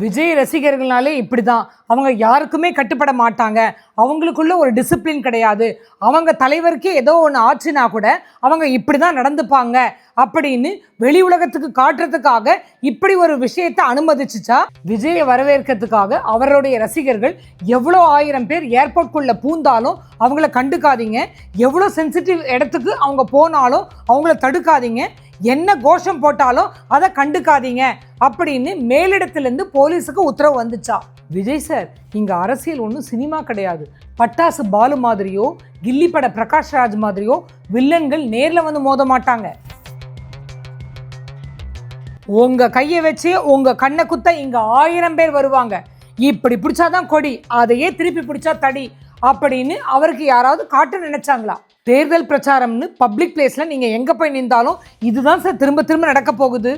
விஜய் ரசிகர்கள்னாலே இப்படிதான். அவங்க யாருக்குமே கட்டுப்பட மாட்டாங்க. அவங்களுக்குள்ள ஒரு டிசிப்ளின் கிடையாது. அவங்க தலைவருக்கே ஏதோ ஒன்று ஆச்சுன்னா கூட அவங்க இப்படி தான் நடந்துப்பாங்க. அப்படின்னு வெளி உலகத்துக்கு காட்டுறதுக்காக இப்படி ஒரு விஷயத்தை அனுமதிச்சுச்சா? விஜயை வரவேற்கிறதுக்காக அவருடைய ரசிகர்கள் எவ்வளோ ஆயிரம் பேர் ஏர்போர்ட்குள்ளே பூந்தாலும் அவங்கள கண்டுக்காதீங்க. எவ்வளோ சென்சிட்டிவ் இடத்துக்கு அவங்க போனாலும் அவங்கள தடுக்காதீங்க. என்ன கோஷம் போட்டாலும் அதை கண்டுக்காதீங்க அப்படின்னு மேலிடத்திலிருந்து போலீஸுக்கு உத்தரவு வந்துச்சா? விஜய் சார் இங்கே அரசியல் ஒன்றும் சினிமா கிடையாது. பட்டாசு பாலு மாதிரியோ கில்லி பட பிரகாஷ் ராஜ் மாதிரியோ வில்லன்கள் நேரில் வந்து மோத மாட்டாங்க. உங்கள் கையை வச்சு உங்கள் கண்ணை குத்த இங்கே ஆயிரம் பேர் வருவாங்க. இப்படி பிடிச்சாதான் கொடி அதையே திருப்பி பிடிச்சா தடி. அப்படின்னு அவருக்கு யாராவது காட்ட நினைச்சாங்களா? தேர்தல் பிரச்சாரம்னு பப்ளிக் பிளேஸில் நீங்கள் எங்கே போய் நின்றாலும் இதுதான் சார் திரும்ப திரும்ப நடக்க போகுது.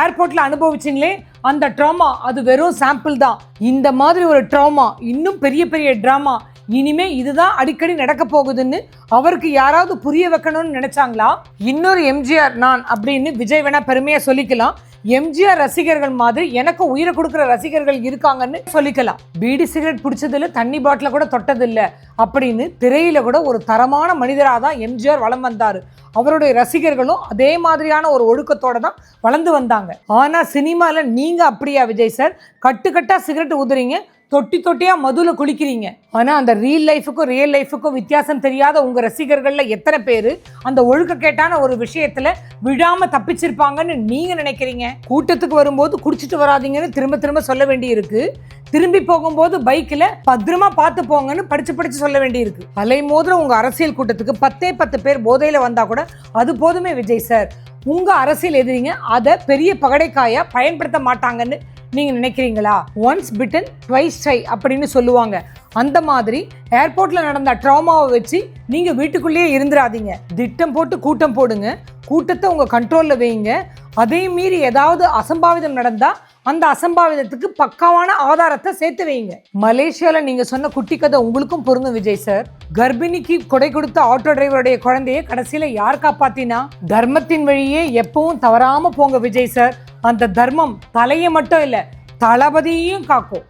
ஏர்போர்ட்டில் அனுபவிச்சிங்களே அந்த ட்ராமா அது வெறும் சாம்பிள் தான். இந்த மாதிரி ஒரு ட்ராமா இன்னும் பெரிய பெரிய ட்ராமா இனிமே இதுதான் அடிக்கடி நடக்க போகுதுன்னு அவருக்கு யாராவது புரிய வைக்கணும்னு நினைச்சாங்களா? இன்னொரு எம்ஜிஆர் நான் அப்படின்னு விஜய் வேணா பெருமையா சொல்லிக்கலாம். எம்ஜிஆர் ரசிகர்கள் மாதிரி எனக்கு உயிரை கொடுக்குற ரசிகர்கள் இருக்காங்கன்னு சொல்லிக்கலாம். பீடி சிகரெட் பிடிச்சதில்ல தண்ணி பாட்டில கூட தொட்டதில்லை. அப்படின்னு திரையில கூட ஒரு தரமான மனிதராக தான் எம்ஜிஆர் வளம் வந்தார். அவருடைய ரசிகர்களும் அதே மாதிரியான ஒரு ஒழுக்கத்தோட தான் வளர்ந்து வந்தாங்க. ஆனா சினிமால நீங்க அப்படியா விஜய் சார்? கட்டுக்கட்டா சிகரெட் ஊதுறீங்க தொட்டி தொட்டியா மதுல குளிக்கிறீங்க. ஆனா அந்த ரீல் லைஃபுக்கும் ரியல் லைஃபுக்கும் வித்தியாசம் தெரியாத உங்க ரசிகர்கள்ல எத்தனை பேர் அந்த ஒழுக்கக்கேட்டான ஒரு விஷயத்துல விழாம தப்பிச்சிருப்பாங்கன்னு நீங்க நினைக்கிறீங்க? கூட்டத்துக்கு வரும்போது குடிச்சிட்டு வராதீங்கன்னு திரும்ப திரும்ப சொல்ல வேண்டி இருக்கு திரும்பி போகும்போது பைக்கில் பத்திரமா பார்த்து போங்கன்னு படிச்சு படிச்சு சொல்ல வேண்டி இருக்கு அலை மோதுற உங்க அரசியல் கூட்டத்துக்கு பத்தே பத்து பேர் போதையில வந்தா கூட அது போதுமே விஜய் சார். உங்க அரசியல் எதிரிங்க அதை பெரிய பகடைக்காயா பயன்படுத்த மாட்டாங்கன்னு நீங்க நினைக்கிறீங்களா? ஒன்ஸ் பிட்டன் ட்வைஸ் ட்ரை அப்படின்னு சொல்லுவாங்க. அந்த மாதிரி ஏர்போர்ட்ல நடந்த ட்ராமாவை வச்சு நீங்க வீட்டுக்குள்ளேயே இருந்துடாதீங்க திட்டம் போட்டு கூட்டம் போடுங்க. கூட்டத்தை உங்க கண்ட்ரோல்ல வைங்க. அதையும் மீறி ஏதாவது அசம்பாவிதம் நடந்தா அந்த அசம்பாவிதத்துக்கு பக்காவான ஆதாரத்தை சேர்த்து வைங்க. மலேசியால நீங்க சொன்ன குட்டி கதை உங்களுக்கும் பொருந்தும் விஜய் சார். கர்ப்பிணிக்கு கொடை கொடுத்த ஆட்டோ டிரைவருடைய குழந்தையை கடைசியில யார் காப்பாத்தினா? தர்மத்தின் வழியே எப்பவும் தவறாம போங்க விஜய் சார். அந்த தர்மம் தலையை மட்டும் இல்ல தளபதியையும் காக்கும்.